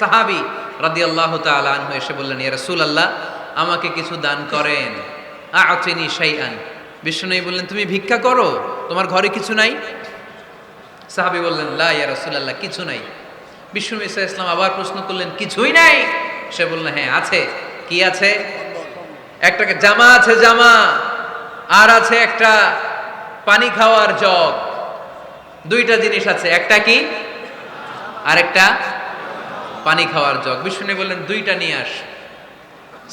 সাহাবি রাদিয়াল্লাহু তাআলা আনহু এসে বললেন, ইয়া আল্লাহ আমাকে কিছু দান করেন। আতিনি শাইআন। বিষ্ণুনবী বললেন, তুমি ভিক্ষা করো? তোমার ঘরে কিছু নাই? সাহাবি বললেন, লা, ইয়া রাসূলুল্লাহ, কিছু নাই। বিষ্ণু ইসা ইসলাম আবার প্রশ্ন করলেন, কিছুই নাই? সে বললেন হ্যাঁ আছে। কি আছে? একটা জামা আছে, জামা। আর আছে একটা, পানি খাওয়ার জগ। দুইটা জিনিস আছে, একটা কি? আর একটা পানি খাওয়ার জগ। বিষ্ণু বললেন, দুইটা নিয়ে আস।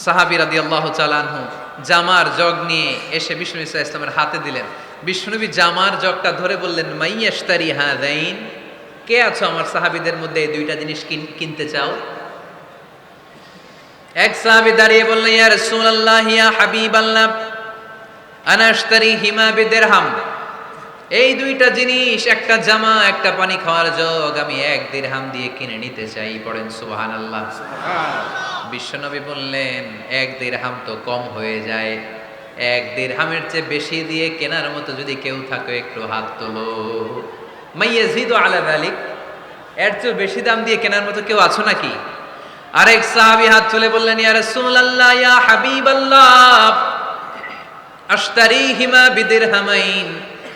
সাহাবি রাদি আল্লাহ চালানহু জামার জগ নিয়ে এসে বিষ্ণু ইসা ইসলামের হাতে দিলেন। বিষ্ণুনবী জামার জগটা ধরে বললেন মাইয়াস্তারি হা দাইন কে আছো আমার সাহাবিদের মধ্যে এই দুইটা জিনিস কিন- কিনতে চাও? এক সাহাবি দাঁড়িয়ে বললেন, ইয়া রাসূলুল্লাহ, ইয়া হাবিবাল্লাহ আনা আশতারি হিমা বিদিরহাম। এই দুইটা জিনিস একটা জামা একটা পানি খাওয়ার জগ আমি এক দিরহাম দিয়ে কিনে নিতে চাই পড়েন সুবহানাল্লাহ। বিশ্বনবী বললেন এক দিরহাম তো কম হয়ে যায়। এক দিরহামের চেয়ে বেশি দিয়ে কেনার মতো যদি কেউ থাকে একটু হাত তোলো। মাইয়াজিদু আলা যালিক এর চেয়ে বেশি দাম দিয়ে কেনার মতো কেউ আছো নাকি? আরেক সাহাবি হাত তুলে বললেন ইয়া রাসূলুল্লাহ ইয়া হাবিবাল্লাহ আশতারিহিমা বিদিরহামাইন।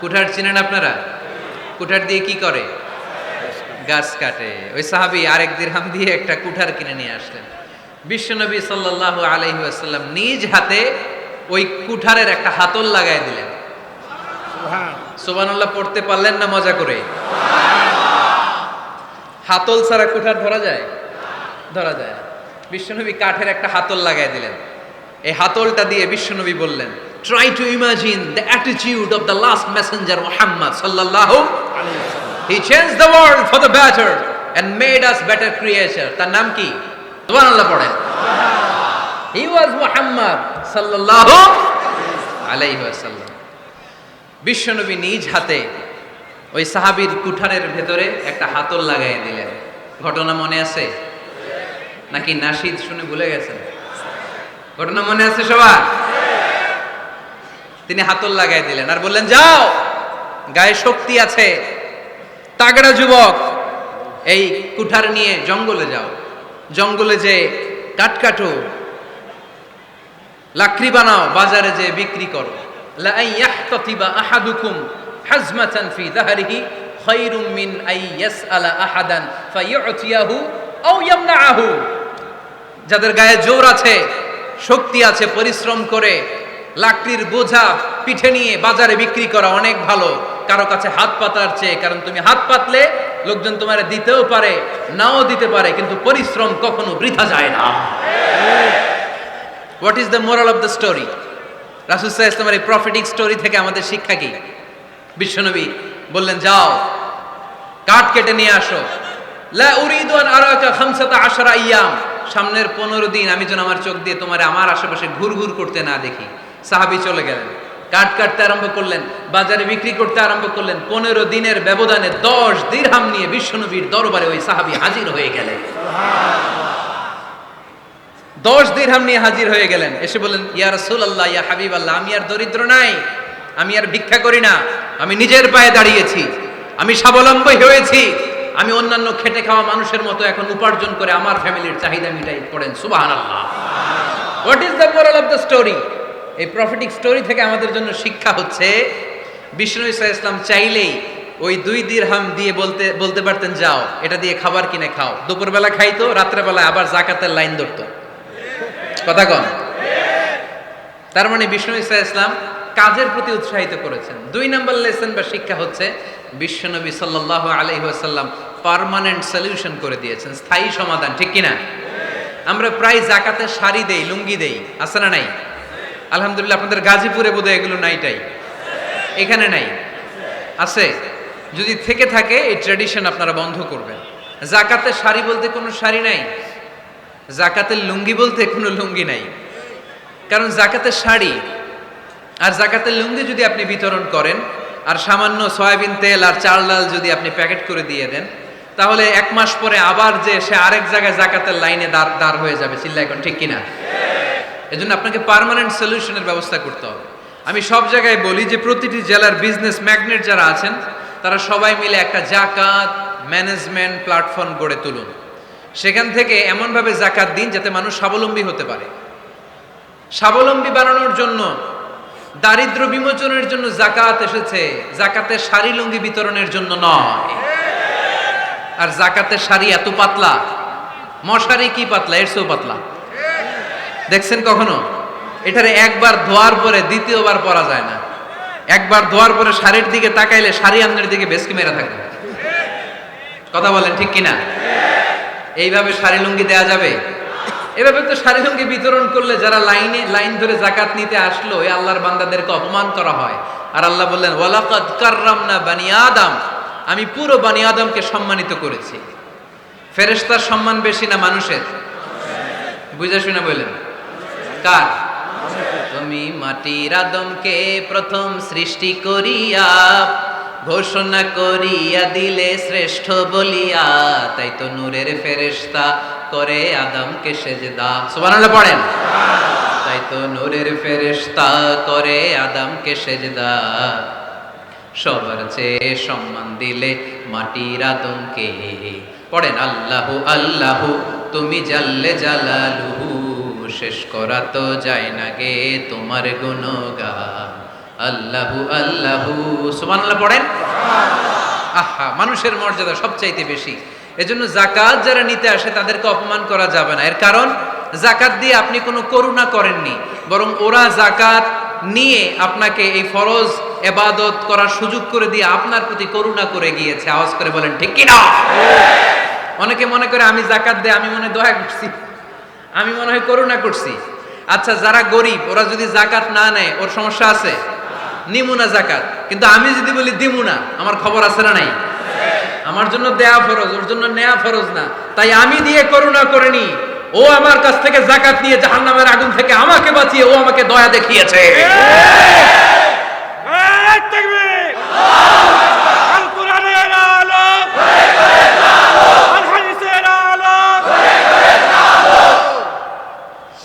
কুঠার চিনেন আপনারা? কুঠার দিয়ে কি করে? গাছ কাটে। ওই সাহাবি আরেক দিরহাম দিয়ে একটা কুঠার কিনে নিয়ে আসলেন। বিশ্বনবী সাল্লাল্লাহু আলাইহি ওয়াসাল্লাম নিজ হাতে ওই কুঠারের একটা হাতল লাগাই দিলেন। সুবহানাল্লাহ। পড়তে পারলেন না মজা করে? হাতল ছাড়া কুঠার ধরা যায়? ধরা যায় বিশ্বনবী কাঠের একটা হাতল লাগাই দিলেন। এই হাতলটা দিয়ে বিশ্বনবী বললেন try to imagine the attitude of the last messenger Muhammad সাল্লাল্লাহু he change the world for the better and made us better creature তার নাম কি? সুবহানাল্লাহ পড়েন। হি ওয়াজ মুহাম্মদ সাল্লাল্লাহু আলাইহি ওয়াসাল্লাম বিশ্বনবী নিজ হাতে ওই সাহাবীর কুঠারের ভেতরে একটা হাতল লাগাই দিলেন। ঘটনা মনে আছে? নাকি নাশিদ শুনে ভুলে গেছেন? ঘটনা মনে আছে সবার? তিনি হাতল লাগাই দিলেন আর বললেন, যাও, গায়ে শক্তি আছে। তাগড়া যুবক, এই কুঠার নিয়ে জঙ্গলে যাও। জঙ্গলে যে কাঠ কাটো, লাকড়ি বানাও, বাজারে যে বিক্রি করো। মিন আই যাদের গায়ে জোর আছে, শক্তি আছে, পরিশ্রম করে লাকড়ির বোঝা পিঠে নিয়ে বাজারে বিক্রি করা অনেক ভালো। কারও কাছে হাত পাতার চেয়ে, কারণ তুমি হাত পাতলে লোকজন তোমার দিতেও পারে, নাও দিতে পারে, কিন্তু পরিশ্রম কখনো বৃথা যায় না। What is the moral of the story রাসুসাহ ইসলামের এই প্রফিটিক স্টোরি থেকে আমাদের শিক্ষা কি? বিশ্বনবী বললেন, যাও, কাঠ কেটে নিয়ে আসো। লা উরিদু আন আরাকা খামসাতা আশরা আইয়াম। সামনের পনেরো দিন আমি যেন আমার চোখ দিয়ে তোমার আমার আশেপাশে ঘুর ঘুর করতে না দেখি। সাহাবি চলে গেলেন। কাঠ কাটতে আরম্ভ করলেন, বাজারে বিক্রি করতে আরম্ভ করলেন। পনেরো দিনের ব্যবধানে দশ দিরহাম নিয়ে বিশ্বনবীর দরবারে ওই সাহাবি হাজির হয়ে গেলেন। দশ দিরহাম নিয়ে হাজির হয়ে গেলেন। এসে বললেন, ইয়া রাসূল আল্লাহ ইয়া হাবিব আল্লাহ আমি আর দরিদ্র নাই, আমি আর ভিক্ষা করি না, আমি নিজের পায়ে দাঁড়িয়েছি, আমি স্বাবলম্বী হয়েছি, আমি অন্যান্য খেটে খাওয়া মানুষের মতো এখন উপার্জন করে আমার ফ্যামিলির চাহিদা মিটাই পড়েন। সুবাহান আল্লাহ what is the moral of the story এই প্রফিটিক স্টোরি থেকে আমাদের জন্য শিক্ষা হচ্ছে, বিষ্ণু ইসা ইসলাম চাইলেই ওই দুই দিরহাম দিয়ে বলতে বলতে পারতেন, যাও, এটা দিয়ে খাবার কিনে খাও। দুপুরবেলা খাইতো রাত্রেবেলা আবার জাকাতের লাইন ধরতো। কথা কন। তার মানে বিষ্ণু ইসা ইসলাম কাজের প্রতি উৎসাহিত করেছেন। দুই নম্বর লেসন বা শিক্ষা হচ্ছে বিশ্বনবী সাল্লাহ আলহি আসাল্লাম পারমানেন্ট সলিউশন করে দিয়েছেন, স্থায়ী সমাধান, ঠিক কিনা? আমরা প্রায় জাকাতে শাড়ি দেই, লুঙ্গি দেই, আছে না নাই? আলহামদুলিল্লাহ, আপনাদের গাজীপুরে বোধহয় এগুলো নাইটাই এখানে নাই। আছে। যদি থেকে থাকে, এই ট্র্যাডিশন আপনারা বন্ধ করবেন। জাকাতে শাড়ি বলতে কোনো শাড়ি নাই। জাকাতের লুঙ্গি বলতে কোনো লুঙ্গি নাই। কারণ জাকাতের শাড়ি আর জাকাতের লুঙ্গি যদি আপনি বিতরণ করেন, আর সামান্য সয়াবিন তেল আর চাল ডাল যদি আপনি প্যাকেট করে দিয়ে দেন, তাহলে এক মাস পরে আবার যে সে আরেক জায়গায় জাকাতের লাইনে দাঁড় দাঁড় হয়ে যাবে। চিল্লা এখন ঠিক কিনা? এজন্য আপনাকে পার্মানেন্ট সলিউশনের ব্যবস্থা করতে হবে। আমি সব জায়গায় বলি যে প্রতিটি জেলার বিজনেস ম্যাগনেট যারা আছেন, তারা সবাই মিলে একটা জাকাত ম্যানেজমেন্ট প্ল্যাটফর্ম গড়ে তুলুন। সেখান থেকে এমনভাবে জাকাত দিন যাতে মানুষ স্বাবলম্বী হতে পারে। স্বাবলম্বী বানানোর জন্য দারিদ্র বিমোচনের জন্য জাকাত এসেছে। জাকাতের শাড়ি লুঙ্গি বিতরণের জন্য নয়। আর জাকাতের শাড়ি এত পাতলা। মশারি কি পাতলা? এর চেয়েও পাতলা। দেখছেন কখনো? এটারে একবার ধোয়ার পরে দ্বিতীয়বার পরা যায় না। একবার ধোয়ার পরে শাড়ির দিকে তাকাইলে শাড়ি আমনের দিকে বেশকি মেরা থাকবে কথা বলেন ঠিক কিনা? এইভাবে শাড়ি লুঙ্গি দেয়া যাবে? এভাবে তো শাড়ি লুঙ্গি বিতরণ করলে যারা লাইনে, লাইন ধরে জাকাত নিতে আসলো এই আল্লাহর বান্দাদেরকে অপমান করা হয়। আর আল্লাহ বললেন, ওয়ালাকাদ কাররামনা বানি আদম। আমি পুরো বানি আদমকে সম্মানিত করেছি। ফেরেশতার সম্মান বেশি না মানুষের? বুঝে শুনে বললেন। কার তুমি মাটির আদমকে প্রথম সৃষ্টি করিয়া, ঘোষণা করিয়া দিলে শ্রেষ্ঠ বলিয়া, তাই তো নূরের ফেরেশতা করে আদমকে সেজদা। পড়েন। তাই তো নূরের ফেরেশতা করে আদমকে সেজদা। সবার চেয়ে সম্মান দিলে মাটির আদমকে। পড়েন, আল্লাহু আল্লাহু, তুমি জাল্লে জালালুহু। শেষ করা তো যায় না গে তোমার গুণগান। আল্লাহু আল্লাহু। সুবহানাল্লাহ পড়েন? আহা, মানুষের মর্যাদা সবচাইতে বেশি। এজন্য জাকাত যারা নিতে আসে তাদেরকে অপমান করা যাবে না। এর কারণ জাকাত দিয়ে আপনি কোনো করুণা করেননি, বরং ওরা জাকাত নিয়ে আপনাকে এই ফরজ এবাদত করার সুযোগ করে দিয়ে আপনার প্রতি করুণা করে গিয়েছে। আওয়াজ করে বলেন, ঠিক কিনা? অনেকে মনে করে আমি জাকাত দেয় আমি মনে দয়া করছি। আমি মনে হয় করুণা করছি। আচ্ছা যারা গরিব ওরা যদি জাকাত না নেয় ওর সমস্যা আছে? নিমুনা জাকাত। কিন্তু আমি যদি বলি দিমুনা আমার খবর আছে না নাই? আমার জন্য দেয়া ফরজ ওর জন্য নেয়া ফরজ না। তাই আমি দিয়ে করুণা করিনি ও আমার কাছ থেকে জাকাত নিয়ে জাহান্নামের আগুন থেকে আমাকে বাঁচিয়ে ও আমাকে দয়া দেখিয়েছে। এক তাকবীর আল কোরআনের আলো আল হাদিসের আলো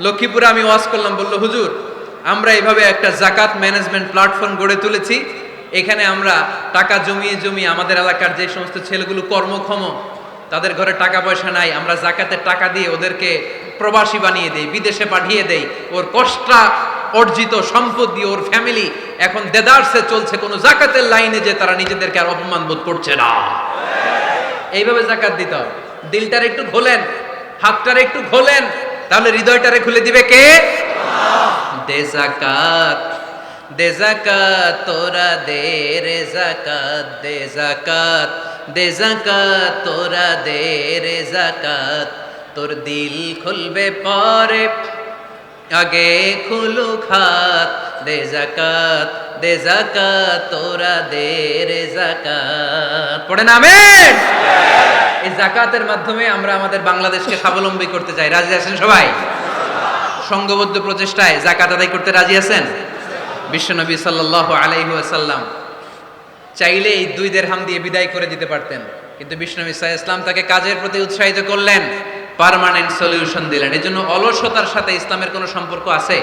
লক্ষ্মীপুরে আমি ওয়াজ করলাম, বলল, হুজুর, আমরা এভাবে একটা জাকাত ম্যানেজমেন্ট প্ল্যাটফর্ম গড়ে তুলেছি। এখানে আমরা টাকা জমিয়ে জমিয়ে আমাদের এলাকার যে সমস্ত ছেলেগুলো কর্মক্ষম, তাদের ঘরে টাকা পয়সা নাই, আমরা জাকাতের টাকা দিয়ে ওদেরকে প্রবাসী বানিয়ে দেই, বিদেশে পাঠিয়ে দেই। ওর কষ্টা অর্জিত সম্পদ দিয়ে ওর ফ্যামিলি এখন দেদারসে চলছে, কোনো জাকাতের লাইনে যে তারা নিজেদেরকে আর অপমান বোধ করছে না। এইভাবে জাকাত দিতে হবে। দিলটার একটু খোলেন হাতটার একটু খোলেন তাহলে হৃদয়টারে খুলে দিবে কে? দে জাকাত দে জাকাত তোরা দে রে জাকাত দে জাকাত দে জাকাত তোরা দে রে জাকাত তোর দিল খুলবে পরে, আগে খুলু খাত দে জাকাত দে জাকাত তোরা দে রে জাকাত এই জাকাতের মাধ্যমে আমরা আমাদের বাংলাদেশকে স্বাবলম্বী করতে চাই। রাজি আছেন সবাই? সংঘবদ্ধ প্রচেষ্টায় জাকাত আদায় করতে রাজি আছেন? বিশ্বনবী সাল্লাল্লাহু আলাইহি ওয়াসাল্লাম চাইলে এই দুই দেড়হাম দিয়ে বিদায় করে দিতে পারতেন। কিন্তু বিষ্ণু ইসা ইসলাম তাকে কাজের প্রতি উৎসাহিত করলেন। পার্মানেন্ট সলিউশন দিলেন। এই জন্য অলসতার সাথে ইসলামের কোনো সম্পর্ক আছে?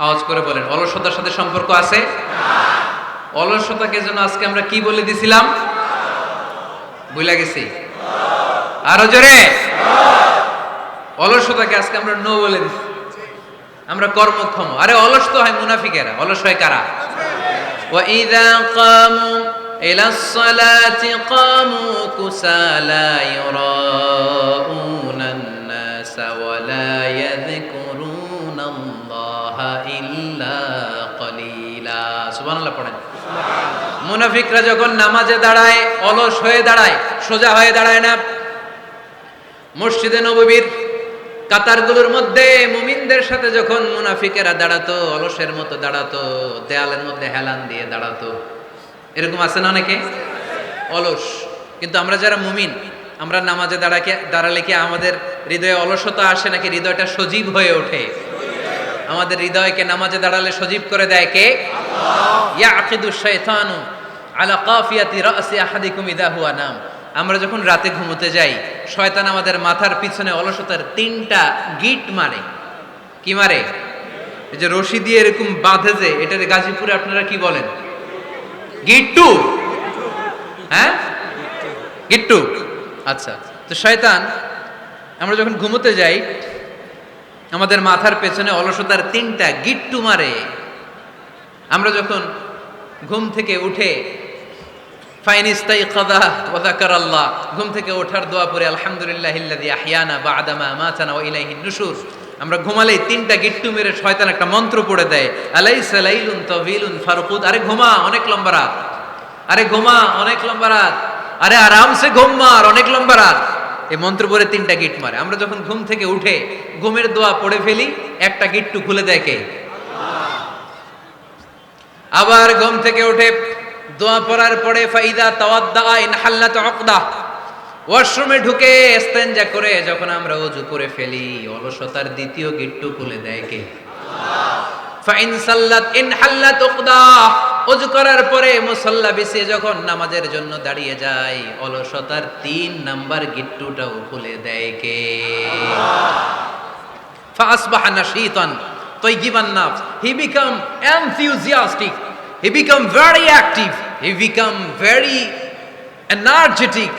আওয়াজ করে বলেন অলসতার সাথে সম্পর্ক আছে অলসতাকে যেন আজকে আমরা কি বলে দিছিলাম বুঝলা গেছি আরো জোরে অলসতাকে আজকে আমরা নো বলে দিছি আমরা কর্মক্ষম আরে অলস তো হয় মুনাফিকেরা অলস হয় কারা وإذا قاموا إلى الصلاة قاموا كسالى يراءون الناس ولا يذكرون মুনাফিকরা যখন নামাজে দাঁড়ায়, অলস হয়ে দাঁড়ায়, সোজা হয়ে দাঁড়ায় না, মসজিদে নববীর কাতারগুলোর মধ্যে মুমিনদের সাথে যখন মুনাফিকেরা দাঁড়াতো, অলসের মতো দাঁড়াতো, দেয়ালের মধ্যে হেলান দিয়ে দাঁড়াতো, এরকম আছে না অনেকে? অলস। কিন্তু আমরা যারা মুমিন, আমরা নামাজে দাঁড়াকে দাঁড়ালে কি আমাদের হৃদয়ে অলসতা আসে নাকি হৃদয়টা সজীব হয়ে ওঠে? আমাদের হৃদয়কে নামাজে দাঁড়ালে সজীব করে দেয় কে? আলা কাফিয়াতি রাসি আহাদিকুম ইদা হুয়া নাম। আমরা যখন রাতে ঘুমোতে যাই শয়তান আমাদের মাথার পিছনে অলসতার তিনটা গিট মারে। কি মারে? এই যে রশি দিয়ে এরকম বাঁধে যে এটার গাজীপুরে আপনারা কি বলেন? গিট্টু হ্যাঁ? গিট্টু আচ্ছা তো শয়তান আমরা যখন ঘুমোতে যাই আমাদের মাথার পেছনে অলসতার তিনটা গিট্টু মারে। আমরা যখন ঘুম থেকে উঠে ফাইনিস্তাই কদা ওয়াদাকার আল্লাহ ঘুম থেকে ওঠার দোয়া পরে আলহামদুলিল্লাহ ইল্লাযী আহইয়ানা বা'দামা আমাতানা ওয়া ইলাইহিন নুশুর আমরা ঘুমালেই তিনটা গিট্টু মেরে শয়তান একটা মন্ত্র পড়ে দেয়, আলাইসা লাইলুন তাওয়িলুন ফারকুদ। আরে ঘুমা, অনেক লম্বা রাত। আরে ঘুমা, অনেক লম্বা রাত। আরে আরামসে ঘুম মার, অনেক লম্বা রাত। এই মন্ত্র পড়ে তিনটা গিট মারে। আমরা যখন ঘুম থেকে উঠে ঘুমের দোয়া পড়ে ফেলি, একটা গিট্টু খুলে কে? আবার ঘুম থেকে উঠে দোয়া পড়ার পরে ফাইদা তাওয়াদ্দা ওয়াশরুমে ঢুকে ইস্তেনজা করে যখন আমরা ওযু করে ফেলি, অলসতার দ্বিতীয় গিট্টু খুলে দেয় কে? Fine সাল্লাত in হাল্লাত উকদা। অজু করার পরে মুসল্লা বিছিয়ে যখন নামাজের জন্য দাঁড়িয়ে যায়, অলসতার তিন নাম্বার গিট্টুটাও খুলে দেয় কে? ফাসবাহা নাশীতান, তৈগিবান নাফস, he become enthusiastic, he become very active, he become very energetic.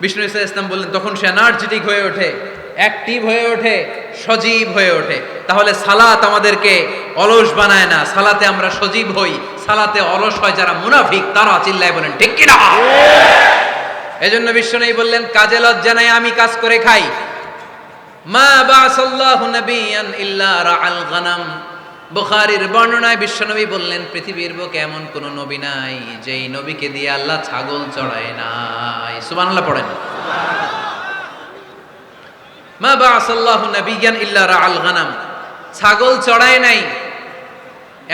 Vishnu ইসা ইসলাম বললেন, তখন সে এনার্জেটিক হয়ে ওঠে, অ্যাক্টিভ হয়ে ওঠে, সজীব হয়ে ওঠে। তাহলে সালাত আমাদেরকে অলস বানায় না, সালাতে আমরা সজীব হই, সালাতে অলস হয় যারা মুনাফিক, তারা চিল্লায় বলেন, ঠিক কিনা? এজন্য বিশ্ব নেই বললেন, কাজে লজ্জা নাই, আমি কাজ করে খাই। মা বাসাল্লাহু নাবিয়ান ইল্লা রাআল গানাম। বুখারীর বর্ণনায় বিশ্বনবী বললেন, পৃথিবীর বুকে এমন কোন নবী নাই, যেই নবীকে দিয়ে আল্লাহ ছাগল চড়ায় নাই। সুবহানাল্লাহ পড়েন। মা বাসাল্লাহু নাবিয়ান ইল্লা রাআল গানাম। ছাগল চড়ায় নাই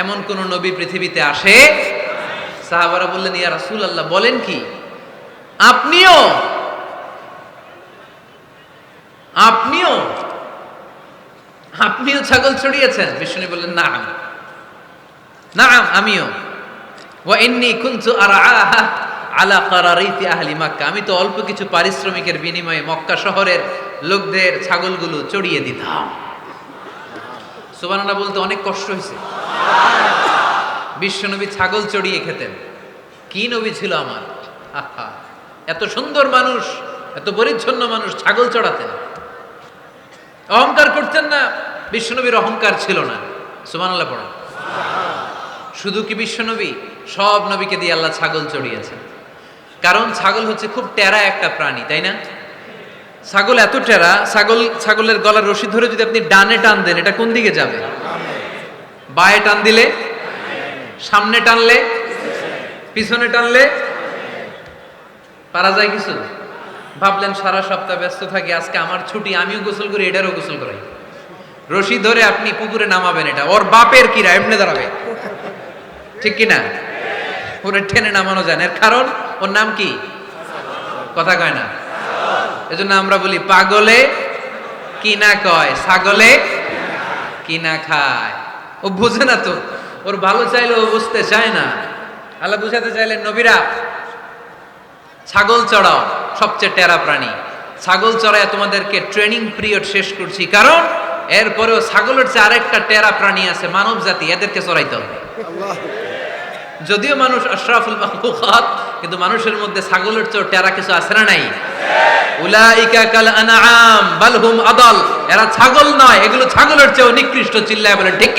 এমন কোন নবী পৃথিবীতে আসে? সাহাবারা বললেন, ইয়া রাসূলুল্লাহ, বলেন কি? আপনিও আপনিও আপনিও ছাগল ছড়িয়েছেন? বিষ্ণু বললেন না না আমিও। ওয়া ইন্নি কুনতু আরআহা আলা কারারিতি আহলি মক্কা। আমি তো অল্প কিছু পারিশ্রমিকের বিনিময়ে মক্কা শহরের লোকদের ছাগলগুলো চড়িয়ে দিতাম। সুবহানাল্লাহ বলতে অনেক কষ্ট হয়েছে। বিশ্বনবী ছাগল চড়িয়ে খেতেন। কি নবী ছিল আমার? এত সুন্দর মানুষ, এত পরিচ্ছন্ন মানুষ ছাগল চড়াতেন। অহংকার করতেন না, বিশ্বনবীর অহংকার ছিল না। সুবহানাল্লাহ পড়া শুধু কি বিশ্বনবী, সব নবীকে দিয়ে আল্লাহ ছাগল চড়িয়েছেন। কারণ ছাগল হচ্ছে খুব টেরা একটা প্রাণী, তাই না? ছাগল এত টেরা, ছাগল, ছাগলের গলার রশি ধরে যদি আপনি ডানে টান দেন, এটা কোন দিকে যাবে? বায়ে টান দিলে? সামনে টানলে? পিছনে টানলে? পারা যায় কিছু? ভাবলেন সারা সপ্তাহ ব্যস্ত থাকি, আজকে আমার ছুটি, আমিও গোসল করি, এটারও গোসল করাই। রশি ধরে আপনি পুকুরে নামাবেন এটা, ওর বাপের কিরা এমনি দাঁড়াবে? ঠিক কি না ওরে টেনে নামানো যায় এর কারণ, ওর নাম কি? কথা কয় না। এজন্য আমরা বলি, পাগলে কি না কয়, ছাগলে কি না খায়। ও বুঝে না তো। ওর ভালো চাইলে ও বুঝতে চায় না। আল্লাহ বুঝাতে চাইলেন নবীরা ছাগল চড়াও সবচেয়ে টেরা প্রাণী। ছাগল চড়ায় তোমাদেরকে ট্রেনিং পিরিয়ড শেষ করছি। কারণ এরপরেও ছাগলের চেয়ে আরেকটা টেরা প্রাণী আছে মানব জাতি এদেরকে চড়াইতে হবে। যদিও মানুষ আশরাফুল কিন্তু মানুষের মধ্যে ছাগলের চোর টেরা কিছু আছে না নাই? উলাইকা কাল আদাল। এরা ছাগল নয়, এগুলো ছাগলের চেয়েও নিকৃষ্ট, চিল্লায় বলে ঠিক